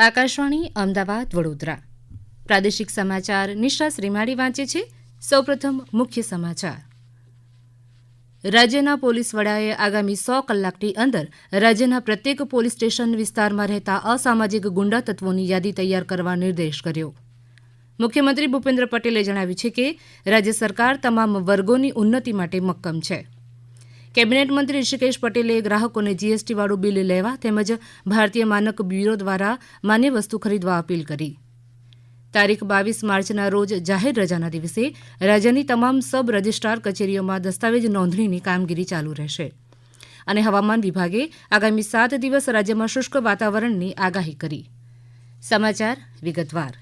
આકાશવાણી, અમદાવાદ, વડોદરા. પ્રાદેશિક સમાચાર નિશા શ્રીમાળી વાંચે છે. સૌપ્રથમ મુખ્ય સમાચાર. રાજ્યના પોલીસ વડાએ આગામી સો કલાકની અંદર રાજ્યના પ્રત્યેક પોલીસ સ્ટેશન વિસ્તારમાં રહેતા અસામાજિક ગુંડા તત્વોની યાદી તૈયાર કરવા નિર્દેશ કર્યો. મુખ્યમંત્રી ભૂપેન્દ્ર પટેલે જણાવ્યું છે કે રાજ્ય સરકાર તમામ વર્ગોની ઉન્નતિ માટે મક્કમ છે. કેબિનેટ મંત્રી ઋષિકેશ પટેલે ગ્રાહકોને જીએસટીવાળું બિલ લેવા તેમજ ભારતીય માનક બ્યુરો દ્વારા માન્ય વસ્તુ ખરીદવા અપીલ કરી. તારીખ બાવીસ માર્ચના રોજ જાહેર રજાના દિવસે રાજ્યની તમામ સબ રજિસ્ટ્રાર કચેરીઓમાં દસ્તાવેજ નોંધણીની કામગીરી ચાલુ રહેશે. અને હવામાન વિભાગે આગામી સાત દિવસ રાજ્યમાં શુષ્ક વાતાવરણની આગાહી કરી. સમાચાર વિગતવાર.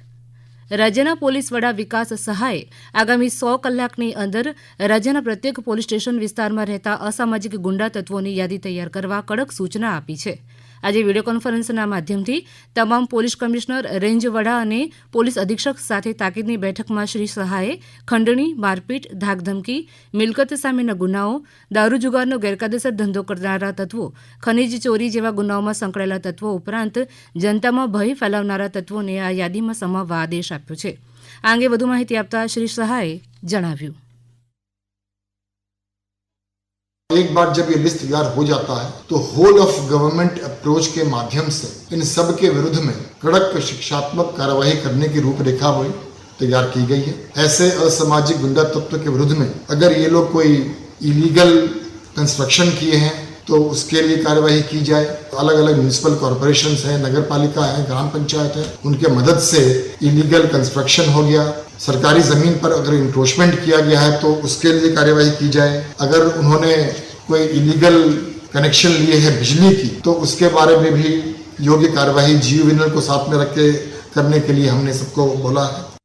રાજ્યના પોલીસ વડા વિકાસ સહાયે આગામી સો કલાકની અંદર રાજ્યના પ્રત્યેક પોલીસ સ્ટેશન વિસ્તારમાં રહેતા અસામાજિક ગુંડા તત્વોની યાદી તૈયાર કરવા કડક સૂચના આપી છે. આજે વીડિયો કોન્ફરન્સના માધ્યમથી તમામ પોલીસ કમિશનર, રેન્જ વડા અને પોલીસ અધિક્ષક સાથે તાકીદની બેઠકમાં શ્રી સહાયે ખંડણી, મારપીટ, ધાકધમકી, મિલકત સામેના ગુનાઓ, દારૂ જુગારનો ગેરકાયદેસર ધંધો કરનારા તત્વો, ખનીજ ચોરી જેવા ગુનાઓમાં સંકળાયેલા તત્વો ઉપરાંત જનતામાં ભય ફેલાવનારા તત્વોને આ યાદીમાં સમાવવા આદેશ આપ્યો છે. આ અંગે વધુ માહિતી આપતા શ્રી સહાયે જણાવ્યું. एक बार जब ये लिस्ट तैयार हो जाता है तो होल ऑफ़ गवर्नमेंट अप्रोच के माध्यम से इन सब के विरुद्ध में कड़क शिक्षात्मक कार्यवाही करने की रूपरेखा हुई तैयार की गई है। ऐसे असामाजिक गुंडा तत्व के विरुद्ध में अगर ये लोग कोई इलीगल कंस्ट्रक्शन किए हैं तो उसके लिए कार्यवाही की जाए। अलग अलग म्यूनिसिपल कॉरपोरेशन है नगर पालिका है, ग्राम पंचायत है, उनके मदद से इलीगल कंस्ट्रक्शन हो गया। सरकारी ज़मीन पर अगर इंक्रोचमेंट किया गया है तो उसके लिए कार्यवाही की जाए। अगर उन्होंने कोई इलीगल कनेक्शन लिए है बिजली की तो उसके बारे में भी योग्य कार्यवाही जीव को साथ में रख के करने के लिए हमने सबको बोला है।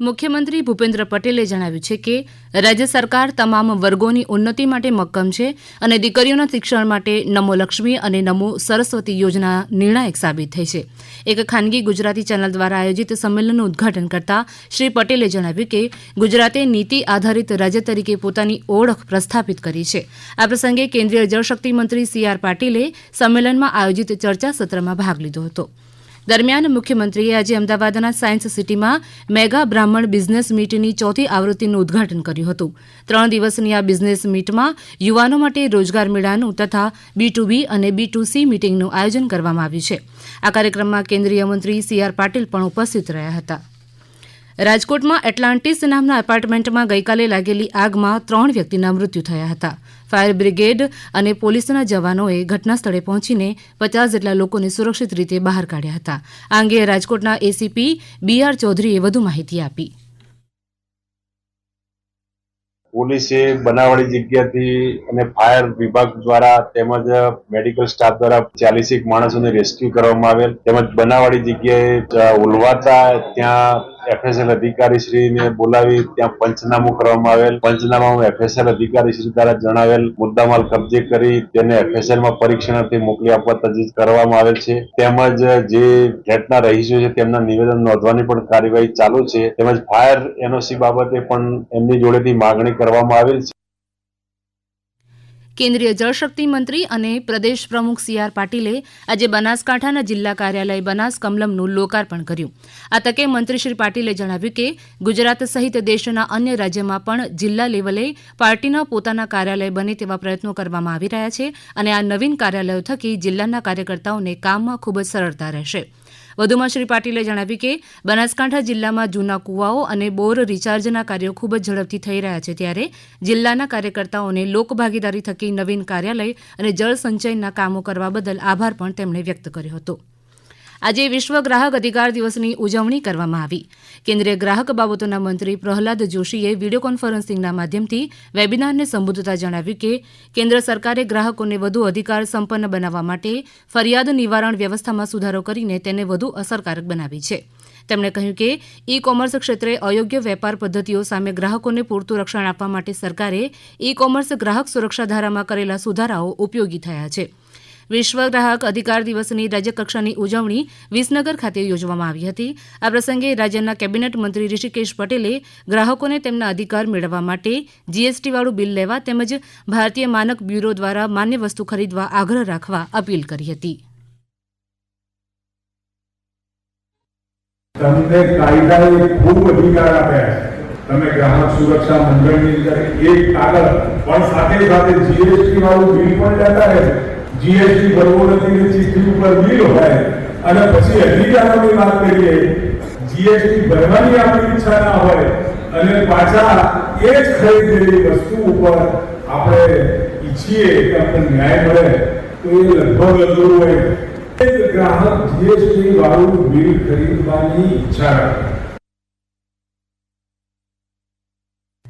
મુખ્યમંત્રી ભૂપેન્દ્ર પટેલે જણાવ્યું છે કે, રાજ્ય સરકાર તમામ વર્ગોની ઉન્નતિ માટે મક્કમ છે અને દીકરીઓના શિક્ષણ માટે નમો લક્ષ્મી અને નમો સરસ્વતી યોજના નિર્ણાયક સાબિત થઈ છે. એક ખાનગી ગુજરાતી ચેનલ દ્વારા આયોજિત સંમેલનનું ઉદઘાટન કરતા શ્રી પટેલે જણાવ્યું કે, ગુજરાતે નીતિ આધારિત રાજ્ય તરીકે પોતાની ઓળખ પ્રસ્થાપિત કરી છે. આ પ્રસંગે કેન્દ્રીય જળશક્તિ મંત્રી સી આર પાટીલે સંમેલનમાં આયોજિત ચર્ચા સત્રમાં ભાગ લીધો હતો. દરમિયાન મુખ્યમંત્રીએ આજે અમદાવાદના સાયન્સ સિટીમાં મેગા બ્રાહ્મણ બિઝનેસ મીટની ચોથી આવૃત્તિનું ઉદઘાટન કર્યું હતું. ત્રણ દિવસની આ બિઝનેસ મીટમાં યુવાનો માટે રોજગાર મેળાનું તથા બી ટુ બી અને બી ટુ સી મીટિંગનું આયોજન કરવામાં આવ્યું છે. આ કાર્યક્રમમાં કેન્દ્રીય મંત્રી સી આર પાટીલ પણ ઉપસ્થિત રહ્યા હતા. રાજકોટમાં એટલાન્ટિસ નામના એપાર્ટમેન્ટમાં ગઈકાલે લાગેલી આગમાં ત્રણ વ્યક્તિના મૃત્યુ થયા હતા. ફાયર બ્રિગેડ અને પોલીસના જવાનોએ ઘટના સ્થળે પહોંચીને પચાસ જેટલા લોકોને સુરક્ષિત રીતે બહાર કાઢ્યા હતા. આ અંગે રાજકોટના એસીપી બી આર ચૌધરીએ વધુ માહિતી આપી. પોલીસે બનાવવાળી જગ્યાથી અને ફાયર વિભાગ દ્વારા તેમજ મેડિકલ સ્ટાફ દ્વારા ચાલીસેક માણસોને રેસ્ક્યુ કરવામાં આવેલ. તેમજ બનાવવાળી જગ્યાએ ઉલવાતા ત્યાં એફએસએલ અધિકારી શ્રીને બોલાવી ત્યાં પંચનામું કરવામાં આવેલ. પંચનામામાં એફએસએલ અધિકારી શ્રી દ્વારા જણાવેલ મુદ્દામાલ કબજે કરી તેને એફએસએલમાં પરીક્ષણાર્થે મોકલી આપવા તજવીજ કરવામાં આવેલ છે. તેમજ જે ફ્લેટના રહીશો છે તેમના નિવેદન નોંધવાની પણ કાર્યવાહી ચાલુ છે. તેમજ ફાયર એનઓસી બાબતે પણ એમની જોડેથી માગણી કરવામાં આવેલ છે. કેન્દ્રીય જળશક્તિ મંત્રી અને પ્રદેશ પ્રમુખ સી આર પાટીલે આજે બનાસકાંઠાના જિલ્લા કાર્યાલય બનાસ કમલમનું લોકાર્પણ કર્યું. આ તકે મંત્રી શ્રી પાટીલે જણાવ્યું કે, ગુજરાત સહિત દેશના અન્ય રાજ્યમાં પણ જિલ્લા લેવલે પાર્ટીના પોતાના કાર્યાલય બને તેવા પ્રયત્નો કરવામાં આવી રહ્યા છે અને આ નવીન કાર્યાલયો થકી જિલ્લાના કાર્યકર્તાઓને કામમાં ખૂબ જ સરળતા રહેશે. વધુમાં શ્રી પાટીલે જણાવ્યું કે, બનાસકાંઠા જિલ્લામાં જૂના કુવાઓ અને બોર રિચાર્જના કાર્યો ખૂબ જ ઝડપથી થઈ રહ્યા છે ત્યારે જિલ્લાના કાર્યકર્તાઓને લોકભાગીદારી થકી નવીન કાર્યાલય અને જળ સંચયના કામો કરવા બદલ આભાર પણ તેમણે વ્યક્ત કર્યો હતો. આજે વિશ્વ ગ્રાહક અધિકાર દિવસની ઉજવણી કરવામાં આવી. કેન્દ્રીય ગ્રાહક બાબતોના મંત્રી પ્રહલાદ જોશીએ વીડિયો કોન્ફરન્સિંગના માધ્યમથી વેબિનારને સંબોધતા જણાવ્યું કે, કેન્દ્ર સરકારે ગ્રાહકોને વધુ અધિકાર સંપન્ન બનાવવા માટે ફરિયાદ નિવારણ વ્યવસ્થામાં સુધારો કરીને તેને વધુ અસરકારક બનાવી છે. તેમણે કહ્યું કે ઈ કોમર્સ ક્ષેત્રે અયોગ્ય વેપાર પદ્ધતિઓ સામે ગ્રાહકોને પૂરતું રક્ષણ આપવા માટે સરકારે ઈ કોમર્સ ગ્રાહક સુરક્ષા ધારામાં કરેલા સુધારાઓ ઉપયોગી થયા છે. વિશ્વ ગ્રાહક અધિકાર દિવસની રાજ્યકક્ષાની ઉજવણી વિસનગર ખાતે યોજવામાં આવી હતી. આ પ્રસંગે રાજ્યના કેબિનેટ મંત્રી ઋષિકેશ પટેલે ગ્રાહકોને તેમના અધિકાર મેળવવા માટે જીએસટીવાળું બિલ લેવા તેમજ ભારતીય માનક બ્યુરો દ્વારા માન્ય વસ્તુ ખરીદવા આગ્રહ રાખવા અપીલ કરી હતી. તમને કાયદાએ ખૂબ અધિકાર આપ્યા છે. તમે ગ્રાહક સુરક્ષા મંડળની અંદર એક કાગળ પણ સાથે સાથે જીએસટી વાળું બિલ પણ લેતા રહે જીએસટી ભરવું નથી ને ચિઠ્ઠી ઉપર બિલ હોય અને પછી અધિકારોની વાત કરીએ જીએસટી ભરવાની આપણી ઈચ્છા ના હોય અને પાછા એ જ ખરીદેલી વસ્તુ ઉપર આપણે ઈચ્છીએ કે આપણને ન્યાય મળે, તો એ લગભગ અધૂરું હોય. એક ગ્રાહક જીએસટી વાળું બિલ ખરીદવાની ઈચ્છા રાખે.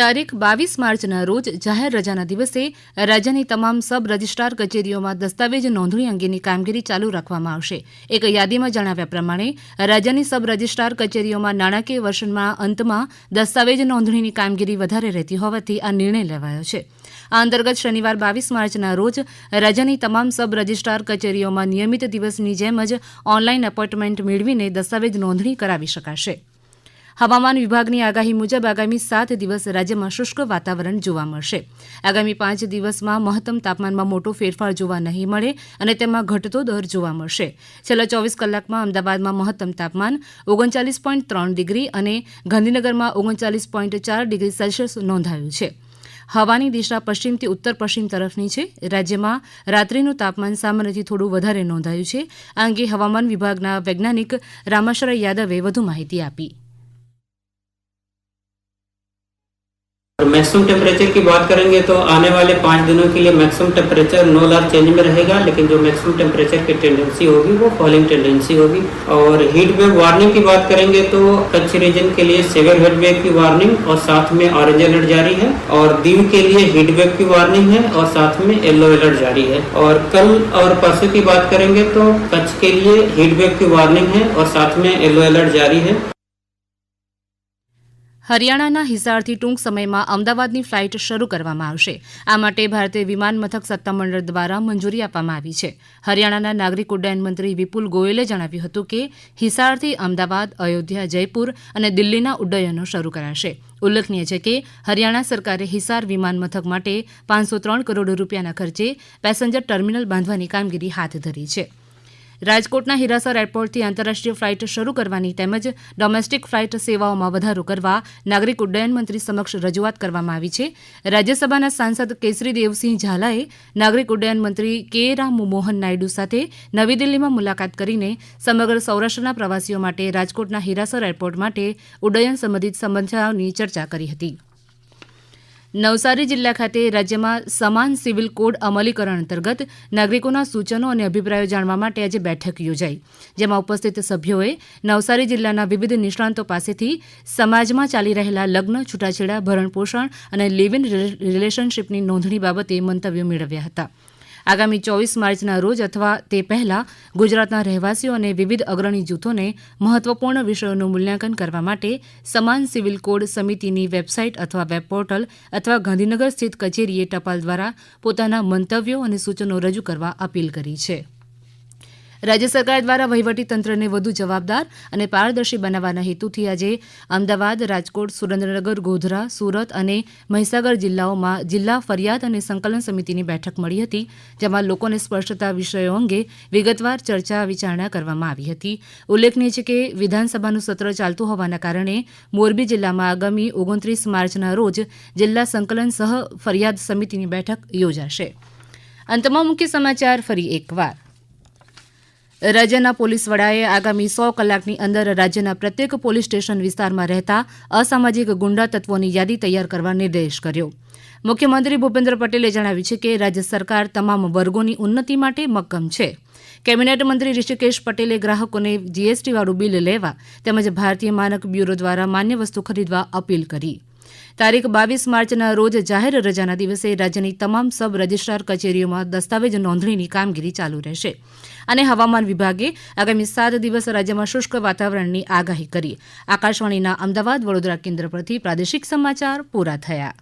તારીખ બાવીસ માર્ચના રોજ જાહેર રજાના દિવસે રાજ્યની તમામ સબ રજિસ્ટ્રાર કચેરીઓમાં દસ્તાવેજ નોંધણી અંગેની કામગીરી ચાલુ રાખવામાં આવશે. એક યાદીમાં જણાવ્યા પ્રમાણે, રાજ્યની સબ રજિસ્ટ્રાર કચેરીઓમાં નાણાકીય વર્ષના અંતમાં દસ્તાવેજ નોંધણીની કામગીરી વધારે રહેતી હોવાથી આ નિર્ણય લેવાયો છે. આ અંતર્ગત શનિવાર બાવીસ માર્ચના રોજ રાજ્યની તમામ સબ રજિસ્ટ્રાર કચેરીઓમાં નિયમિત દિવસની જેમ જ ઓનલાઈન એપોઇન્ટમેન્ટ મેળવીને દસ્તાવેજ નોંધણી કરાવી શકાશે. હવામાન વિભાગની આગાહી મુજબ આગામી સાત દિવસ રાજ્યમાં શુષ્ક વાતાવરણ જોવા મળશે. આગામી પાંચ દિવસમાં મહત્તમ તાપમાનમાં મોટો ફેરફાર જોવા નહીં મળે અને તેમાં ઘટતો દર જોવા મળશે. છેલ્લા ચોવીસ કલાકમાં અમદાવાદમાં મહત્તમ તાપમાન ઓગણચાલીસ પોઈન્ટ ત્રણ ડિગ્રી અને ગાંધીનગરમાં ઓગણચાલીસ પોઈન્ટ ચાર ડિગ્રી સેલ્સિયસ નોંધાયું છે. હવાની દિશા પશ્ચિમથી ઉત્તર પશ્ચિમ તરફની છે. રાજ્યમાં રાત્રિનું તાપમાન સામાન્યથી થોડું વધારે નોંધાયું છે. આ અંગે હવામાન વિભાગના વૈજ્ઞાનિક રામાશરા યાદવે વધુ માહિતી આપી. और मैक्सिमम टेम्परेचर की बात करेंगे तो आने वाले पाँच दिनों के लिए maximum temperature no large change में रहेगा, लेकिन जो मैक्सिमम टेम्परेचर की टेंडेंसी होगी वो फॉलिंग टेंडेंसी होगी। और हीट वेव वार्निंग की बात करेंगे तो कच्छ रीजन के लिए सेवियर हीट वेव की वार्निंग और साथ में ऑरेंज अलर्ट जारी है। और दीव के लिए हीट वेव की वार्निंग है और साथ में येलो अलर्ट जारी है। और कल और परसों की बात करेंगे तो कच्छ के लिए हीट वेव की वार्निंग है और साथ में येलो अलर्ट जारी है। હરિયાણાના હિસારથી ટૂંક સમયમાં અમદાવાદની ફ્લાઇટ શરૂ કરવામાં આવશે. આ માટે ભારતીય વિમાન મથક સત્તામંડળ દ્વારા મંજૂરી આપવામાં આવી છે. હરિયાણાના નાગરિક ઉડ્ડયન મંત્રી વિપુલ ગોયલે જણાવ્યું હતું કે, હિસારથી અમદાવાદ, અયોધ્યા, જયપુર અને દિલ્હીના ઉડ્ડયનો શરૂ કરાશે. ઉલ્લેખનીય છે કે, હરિયાણા સરકારે હિસાર વિમાન મથક માટે પાંચસો ત્રણ કરોડ રૂપિયાના ખર્ચે પેસેન્જર ટર્મિનલ બાંધવાની કામગીરી હાથ ધરી છે. રાજકોટના હિરાસર એરપોર્ટથી આંતરરાષ્ટ્રીય ફ્લાઇટ શરૂ કરવાની તેમજ ડોમેસ્ટિક ફ્લાઇટ સેવાઓમાં વધારો કરવા નાગરિક ઉડ્ડયન મંત્રી સમક્ષ રજૂઆત કરવામાં આવી છે. રાજ્યસભાના સાંસદ કેસરી દેવસિંહ ઝાલાએ નાગરિક ઉડ્ડયન મંત્રી કે. રામ મોહન નાયડુ સાથે નવી દિલ્હીમાં મુલાકાત કરીને સમગ્ર સૌરાષ્ટ્રના પ્રવાસીઓ માટે રાજકોટના હિરાસર એરપોર્ટ માટે ઉડ્ડયન સંબંધિત સમસ્યાઓની ચર્ચા કરી હતી. નવસારી જિલ્લા ખાતે રાજ્યમાં સમાન સિવિલ કોડ અમલીકરણ અંતર્ગત નાગરિકોના સૂચનો અને અભિપ્રાયો જાણવા માટે આજે બેઠક યોજાઈ. જેમાં ઉપસ્થિત સભ્યોએ નવસારી જિલ્લાના વિવિધ નિષ્ણાંતો પાસેથી સમાજમાં ચાલી રહેલા લગ્ન, છૂટાછેડા ભરણપોષણ અને લિવ ઇન રિલેશનશીપની નોંધણી બાબતે મંતવ્યો મેળવ્યા હતા. આગામી ચોવીસ માર્ચના રોજ અથવા તે પહેલા ગુજરાતના રહેવાસીઓ અને વિવિધ અગ્રણી જૂથોને મહત્વપૂર્ણ વિષયોનું મૂલ્યાંકન કરવા માટે સમાન સિવિલ કોડ સમિતિની વેબસાઇટ અથવા વેબ પોર્ટલ અથવા ગાંધીનગર સ્થિત કચેરીએ ટપાલ દ્વારા પોતાના મંતવ્યો અને સૂચનો રજૂ કરવા અપીલ કરી છે. રાજ્ય સરકાર દ્વારા વહીવટી તંત્રને વધુ જવાબદાર અને પારદર્શી બનાવવાના હેતુથી આજે અમદાવાદ, રાજકોટ, સુરેન્દ્રનગર, ગોધરા, સુરત અને મહીસાગર જિલ્લાઓમાં જિલ્લા ફરિયાદ અને સંકલન સમિતિની બેઠક મળી હતી, જેમાં લોકોને સ્પર્શતા વિષયો અંગે વિગતવાર ચર્ચા વિચારણા કરવામાં આવી હતી. ઉલ્લેખનીય છે કે વિધાનસભાનું સત્ર ચાલતું હોવાના કારણે મોરબી જિલ્લામાં આગામી ઓગણત્રીસ માર્ચના રોજ જિલ્લા સંકલન સહ ફરિયાદ સમિતિની બેઠક યોજાશે. અંતમાં મુખ્ય સમાચાર ફરી એકવાર. રાજ્યના પોલીસ વડાએ આગામી સો કલાકની અંદર રાજ્યના પ્રત્યેક પોલીસ સ્ટેશન વિસ્તારમાં રહેતા અસામાજિક ગુંડા તત્વોની યાદી તૈયાર કરવા નિર્દેશ કર્યો. મુખ્યમંત્રી ભૂપેન્દ્ર પટેલે જણાવ્યું છે કે રાજ્ય સરકાર તમામ વર્ગોની ઉન્નતિ માટે મક્કમ છે. કેબિનેટ મંત્રી ઋષિકેશ પટેલે ગ્રાહકોને જીએસટી વાળું બિલ લેવા તેમજ ભારતીય માનક બ્યુરો દ્વારા માન્ય વસ્તુ ખરીદવા અપીલ કરી. તારીખ બાવીસ માર્ચના રોજ જાહેર રજાના દિવસે રાજ્યની તમામ સબ રજિસ્ટ્રાર કચેરીઓમાં દસ્તાવેજ નોંધણીની કામગીરી ચાલુ રહેશે. અને હવામાન વિભાગે આગામી સાત દિવસ રાજ્યમાં શુષ્ક વાતાવરણની આગાહી કરી. આકાશવાણીના અમદાવાદ વડોદરા કેન્દ્ર પરથી પ્રાદેશિક સમાચાર પૂરા થયા.